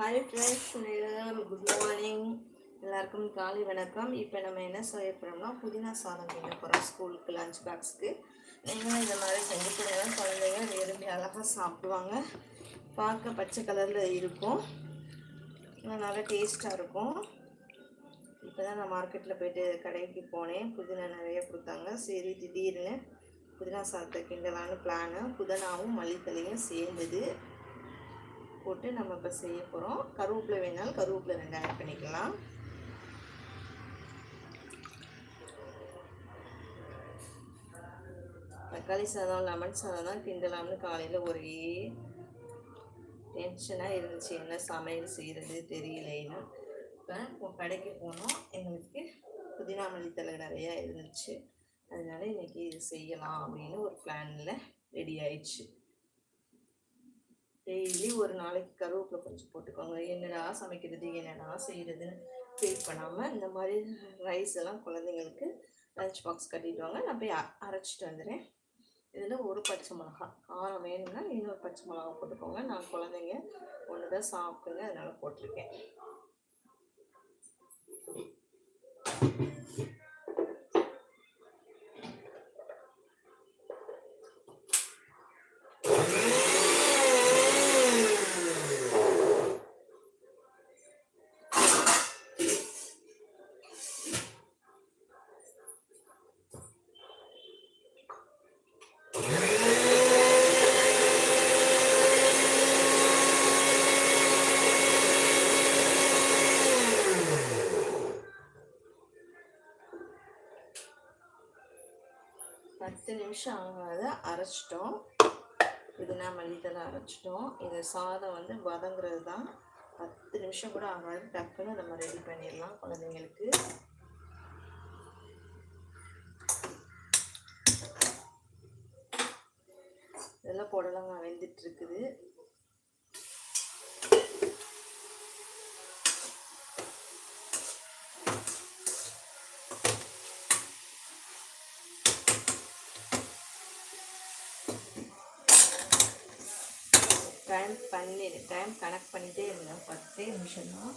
Hi friends good morning எல்லாருக்கும் காலை வணக்கம். இப்போ நம்ம என்ன செய்ய போகிறோம்னா புதினா சாதம் செய்ய போகிறோம் ஸ்கூலுக்கு லஞ்ச் பாக்ஸுக்கு நீங்களும் இந்த மாதிரி செஞ்சு கொடுங்க குழந்தைங்க விரும்பி அழகாக சாப்பிடுவாங்க. பார்க்க பச்சை கலரில் இருக்கும். நல்லா டேஸ்ட்டாக இருக்கும். இப்போ தான் நான் மார்க்கெட்டில் போயிட்டு கடைக்கு போனேன். புதினா நிறைய கொடுத்தாங்க. சரி திடீர்னு புதினா சாதத்தை கிண்டலான்னு பிளானு புதினாவும் மல்லித்தலையும் சேர்ந்தது. போட்டு நம்ம இப்போ செய்ய போகிறோம் கருவேப்பிலை வேணாலும் கருவேப்பிலை ரெண்டு ஆட் பண்ணிக்கலாம். தக்காளி சாதம் லெமன் சாதம் தான் கிண்டலாம்னு காலையில் ஒரே டென்ஷனாக இருந்துச்சு. என்ன சமையல் செய்கிறது தெரியலைன்னு. இப்போ கடைக்கு போனோம். எங்களுக்கு புதினா மல்லித்தலை நிறையா இருந்துச்சு. அதனால இன்றைக்கி இது செய்யலாம் அப்படின்னு ஒரு பிளானில் ரெடி ஆயிடுச்சு. டெய்லி ஒரு நாளைக்கு கருவேப்பிலை கொஞ்சம் போட்டுக்கோங்க. என்னடா சமைக்கிறது என்னடா செய்கிறதுன்னு ஃபீல் பண்ணாமல் இந்த மாதிரி ரைஸ் எல்லாம் குழந்தைங்களுக்கு லஞ்ச் பாக்ஸ் கட்டிட்டு வாங்க. நான் போய் அ- அரைச்சிட்டு வந்துடுறேன் இதில் ஒரு பச்சை மிளகா. காரம் வேணும்னா இன்னொரு பச்சை மிளகா போட்டுக்கோங்க. நான் குழந்தைங்க ஒன்று தான் சாப்பிடுங்க அதனால் போட்டிருக்கேன். பத்து நிமிஷம் ஆகாத அரைச்சிட்டோம். புதினா மல்லித்தலை அரைச்சிட்டோம். இது சாதம் வந்து வதங்குறது தான். பத்து நிமிஷம் கூட ஆகாது டக்குன்னு நம்ம ரெடி பண்ணிடலாம் குழந்தைங்களுக்கு. இதெல்லாம் புடலங்க வெந்துட்டு இருக்குது. டைம் பண்ணி டைம் கனெக்ட் பண்ணிகிட்டே இருந்தேன் பத்தே நிமிஷம் தான்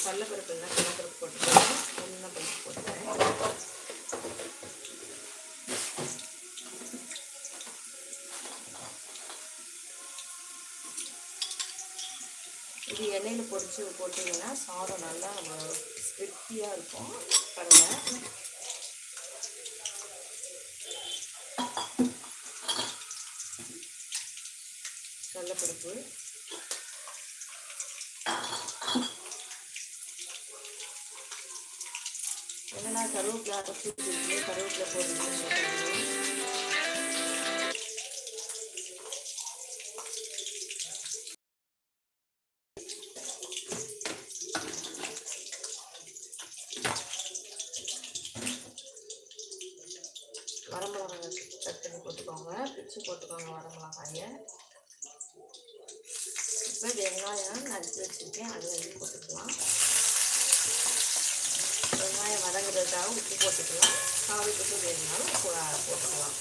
கடலப்பருப்பு இருந்தால் கடலப்பருப்பு போட்டுக்கலாம் ஒன்றும் பருப்பு போட்டுக்கிறேன் இது எண்ணெயில் பொறிச்சு போட்டிங்கன்னா சாதம் நல்லா ஸ்கிரிப்டியாக இருக்கும். பாருங்கள் கடலப்பருப்பு என்னென்னா கருவேப்பிலை கருவேப்பிலை போடுறீங்கன்னு வரமிளகாய் கட் பண்ணி போட்டுக்கோங்க பிச்சு போட்டுக்கோங்க வரமிளகாயை இப்போ வெங்காயம் நறுக்கி வச்சுருக்கேன் அது வந்து போட்டுக்கலாம் வெங்காயம் வதங்குறதுக்காக உப்பு போட்டுக்கலாம் காவிக்கு வேணுனாலும் போ- போட்டுக்கலாம்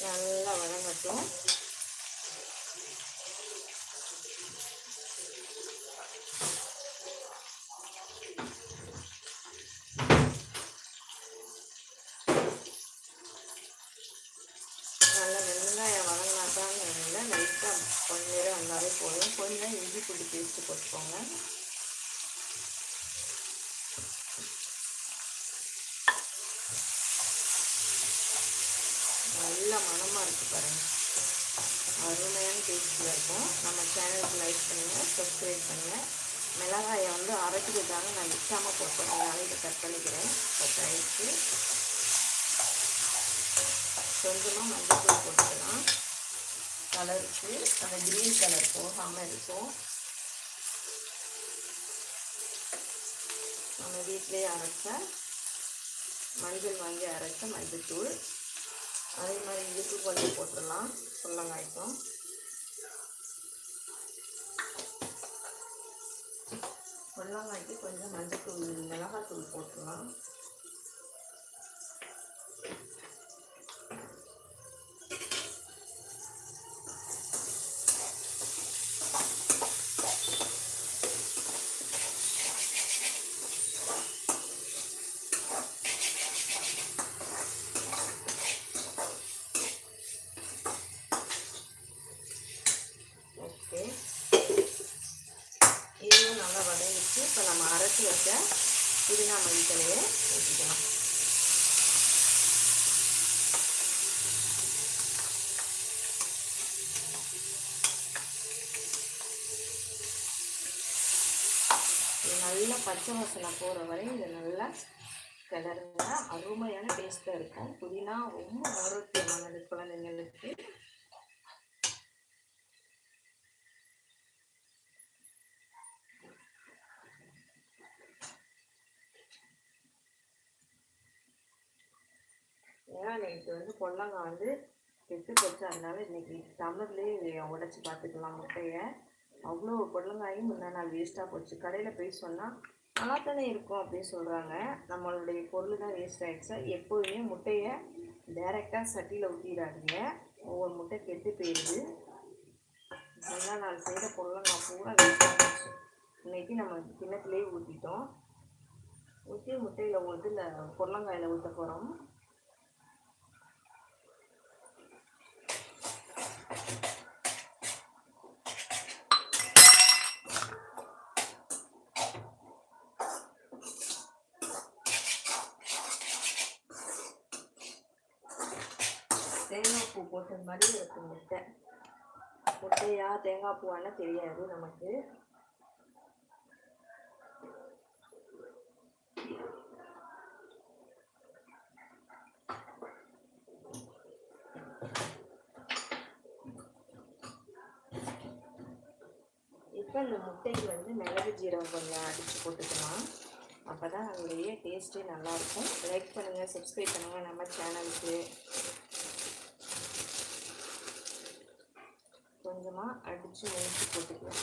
நல்லா வதங்கட்டும் நல்லா வெங்காயம் வதங்கினாதான் இல்லை லைட்டாக கொஞ்ச நேரம் வந்தாலே போதும் கொஞ்சம் இஞ்சி பூண்டு போட்டுக்கோங்க. நல்ல மணமாக இருக்குது பாருங்க. அருமையான டேஸ்ட்டில் இருக்கும். நம்ம சேனலுக்கு லைக் பண்ணுங்கள் சப்ஸ்கிரைப் பண்ணுங்கள் மிளகாயை வந்து அரைக்கிறதுக்காக நான் விற்காமல் போட்டேன் அதனால் இதை கட் பண்ணிக்கிறேன். கட் கொஞ்சமாக மஞ்சள் போட்டுக்கலாம். கலருக்கு அந்த க்ரீன் கலர் போகாமல் இருக்கும். நம்ம வீட்டிலேயே அரைச்ச மஞ்சள் வாங்கி அரைச்ச மஞ்சத்தூள். அதே மாதிரி இதுக்கு கொஞ்சம் போட்டுடலாம். புள்ளங்காய்க்கும் புள்ளங்காய்க்கு கொஞ்சம் மஞ்சத்தூள் மிளகாத்தூள் போட்டுடலாம் ஓகே இதுவும் நல்லா வதங்கிச்சு இப்போ நம்ம அரைச்சி வச்ச புதினா மல்லித்தலையை ஊற்றிக்கலாம் நல்லா பச்சை வாசனை போகிற வரை இது நல்லா கிளறுங்க அருமையான டேஸ்ட்டாக இருக்கும். புதினா ரொம்ப ஆரோக்கியமானது குழந்தைங்களுக்கு இது வந்து பொல்லங்காய் வந்து கெட்டு போச்சு. அதனால இன்னைக்கு சம்மர்லேயே உடச்சி பார்த்துக்கலாம் முட்டையை. அவ்வளோ பொடலங்காயும் முந்தா நாள் வேஸ்ட்டாக போச்சு. கடையில் போய் சொன்னால் நல்லா தானே இருக்கும் அப்படின்னு சொல்கிறாங்க நம்மளுடைய பொருள் தான் வேஸ்ட் ஆகிடுச்சா எப்போதுமே முட்டையை டைரெக்டாக சட்டியில் ஊற்றிடாதீங்க ஒவ்வொரு முட்டை கெட்டு போயிடுது முந்தா நாள் செய்கிற பொடலங்காய் பூரா வேஸ்ட்டாக போச்சு. இன்னைக்கு நம்ம கிண்ணத்துலேயே ஊற்றிட்டோம் ஊற்றி முட்டையில் இதில் பொடலங்காயில் ஊற்ற போகிறோம் தேங்காய் பூ போட்ட மாதிரி இருக்கும் முட்டை முட்டையா தேங்காய் பூவானா தெரியாது நமக்கு. இப்போ இந்த முட்டைக்கு வந்து மிளகு ஜீரகம் கொஞ்சம் அடித்து போட்டுக்கலாம். அப்போ தான் அதோடைய டேஸ்ட்டே நல்லாயிருக்கும். லைக் பண்ணுங்கள் சப்ஸ்கிரைப் பண்ணுங்கள் நம்ம சேனலுக்கு கொஞ்சமாக அடித்து முடிச்சு போட்டுக்கலாம்.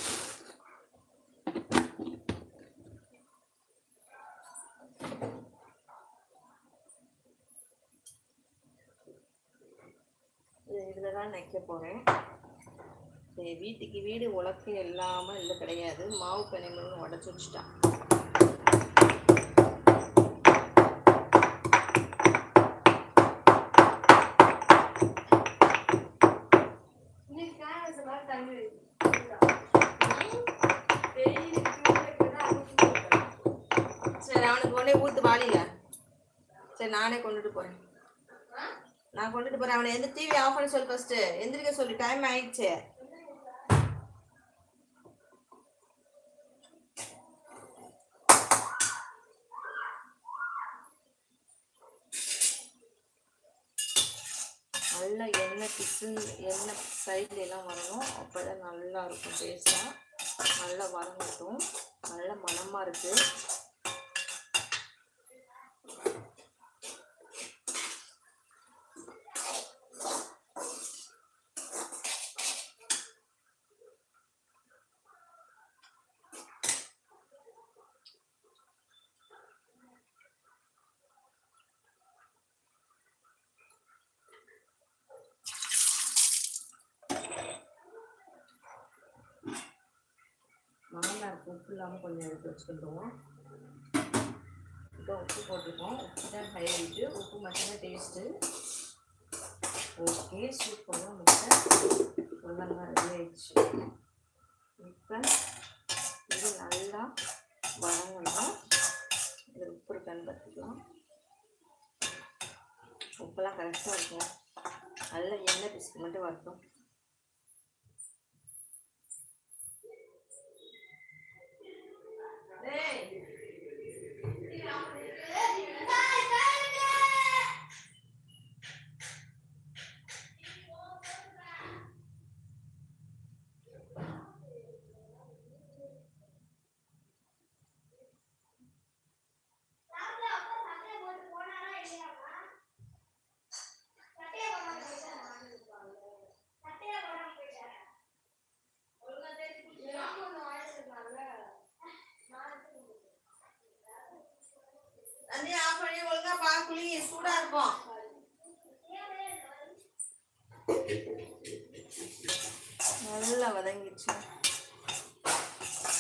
இது இதில் தான் நைக்க போகிறேன் வீட்டுக்கு வீடு உலக்கு இல்லாமல் இல்லை கிடையாது. மாவு பனிமூணு உடச்சி வச்சுட்டான் சரி ஊத்து வாளியில. சரி நானே கொண்டுட்டு போறேன். நான் கொண்டுட்டு போறேன். அவனை எந்த டிவி ஆஃப் பண்ண சொல்லு ஃபர்ஸ்ட் எந்திரிக்க சொல்லி. டைம் ஆயிடுச்சு. நல்லா எண்ணெய் பிசு எண்ணெய் சைட்ல எல்லாம் வரணும். அப்போ தான் நல்லா இருக்கும். டேஸ்ட்டாக நல்லா வதங்கட்டும். நல்ல மணமாக இருக்குது மாங்காய் உப்பு இல்லாமல் கொஞ்சம் எடுத்து வச்சுக்கிடுவோம் இப்போ உப்பு போட்டிருக்கோம். உப்பு தான் ஹைலைட்டு உப்பு மட்டும்தான் டேஸ்ட்டு ஓகே சூப்பராக முட்டை உள்ளங்காய் ரெடி ஆயிடுச்சு. இப்போ இது நல்லா வதங்கணும். இது உப்பு இருக்கான்னு பார்த்துக்கலாம் உப்பெல்லாம் கரெக்டாக இருக்கும். நல்ல எண்ணெய் பிசுக்கு மட்டும் வரட்டும். சூடா இருக்கும் நல்லா வதங்கிடுச்சு.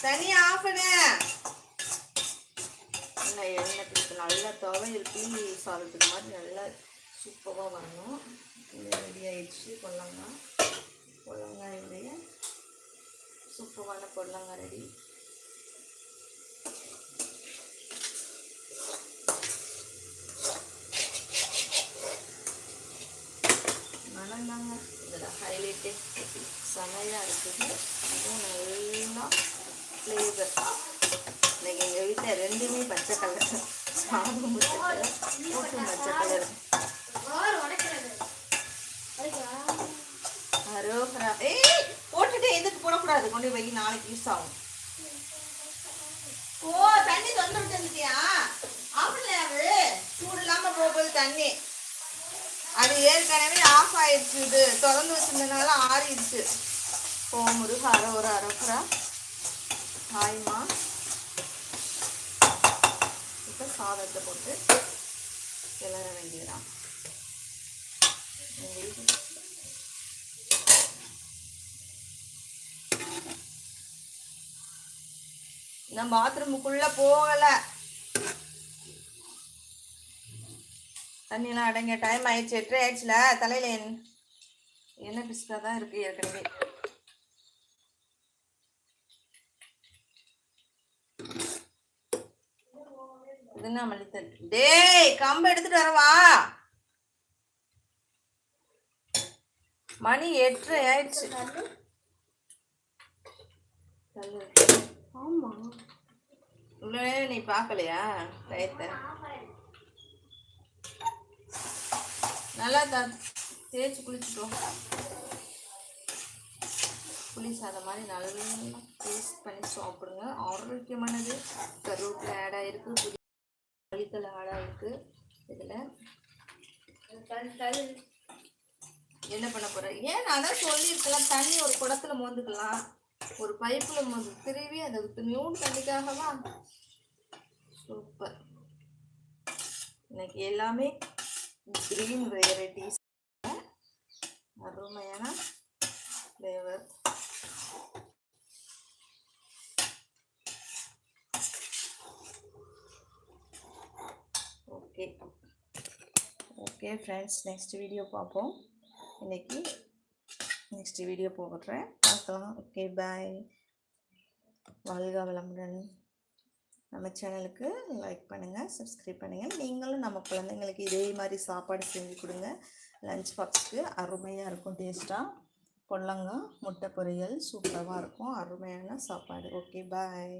தனியா ஆஃப் பண்ணு நல்லா எண்ணெய் பிடிச்சி நல்லா துவையல் புளி சாதத்துக்கு மாதிரி நல்லா சூப்பராக வரணும். இது ரெடி ஆயிடுச்சு. பொல்லங்காய் பொல்லங்காயுடைய சூப்பரான பொல்லங்காய் ரெடி மணந்தாங்க இதில் ஹைலைட்டு செமையாக இருக்குது. அதுவும் நல்லா ஃப்ளேவர் இன்னைக்கு எங்கள் வீட்டில் ரெண்டுமே பச்சை கலர் சாதம் பச்சை கலர் கூட்டும் பச்சை கலர் அரோகரா. ஏய் போட்டுட்டு எதுக்கு போடக்கூடாது? கொண்டு போய் நாளைக்கு யூஸ் ஆகும். ஓ தண்ணி தொந்தரவு தந்துட்டியா ஆஃப்ல சூடு இல்லாமல் போகும்போது தண்ணி. அது ஏற்கனவே ஆஃப் ஆயிடுச்சு இது திறந்து வச்சிருந்ததுனால ஆறிடுச்சு. ஓ முருகா அரை ஒரு அரைக்குறா ஹாய்மா இப்போ சாதத்தை போட்டு கிளற வேண்டியதான் நான் பாத்ரூமுக்குள்ளே போகலை. தண்ணியெல்லாம் அடங்க டைம் ஆயிடுச்சு. எட்டரை ஆயிடுச்சுல? தலையில என்- என்ன பிஸ்கா தான் இருக்கு ஏற்கனவே. இது என்ன மல்லித்தல் டேய் கம்பு எடுத்துட்டு வரவா? மணி எட்டரை ஆயிடுச்சு. ஆமா. இவ்வளோ நேரம் நீ பார்க்கலையா? டயத்தை நல்லா த தேய்ச்சி குளிச்சுட்டோம் புளி சாதம் மாதிரி நல்லா டேஸ்ட் பண்ணி சாப்பிடுங்க. ஆரோக்கியமானது. கருவேப்பிலை ஆட் ஆகிருக்கு புளி மல்லித்தலை ஆட் ஆகிருக்கு இதில் என்ன பண்ண போகிறேன் ஏன் நான் தான் சொல்லியிருக்கலாம் தண்ணி ஒரு குடத்துல மோந்துக்கலாம். ஒரு பைப்பில் மோந்து திருவி அதை துணியோடு தண்ணிக்காகவா? சூப்பர். இன்னைக்கு எல்லாமே க்ரீன் வெரைட்டிஸ் அருமையான flavour okay okay friends next video பார்ப்போம் இன்னைக்கு நெக்ஸ்ட் வீடியோ போடுறேன் பார்க்கலாம் ஓகே பாய் வாழ்க வளமுடன் நம்ம சேனலுக்கு லைக் பண்ணுங்கள் சப்ஸ்கிரைப் பண்ணுங்கள் நீங்களும் நம்ம குழந்தைங்களுக்கு இதே மாதிரி சாப்பாடு செஞ்சு கொடுங்க. லஞ்ச் பாக்ஸுக்கு அருமையாக இருக்கும் டேஸ்ட்டாக பொல்லங்காய் முட்டை பொரியல் சூப்பராக இருக்கும். அருமையான சாப்பாடு. Okay bye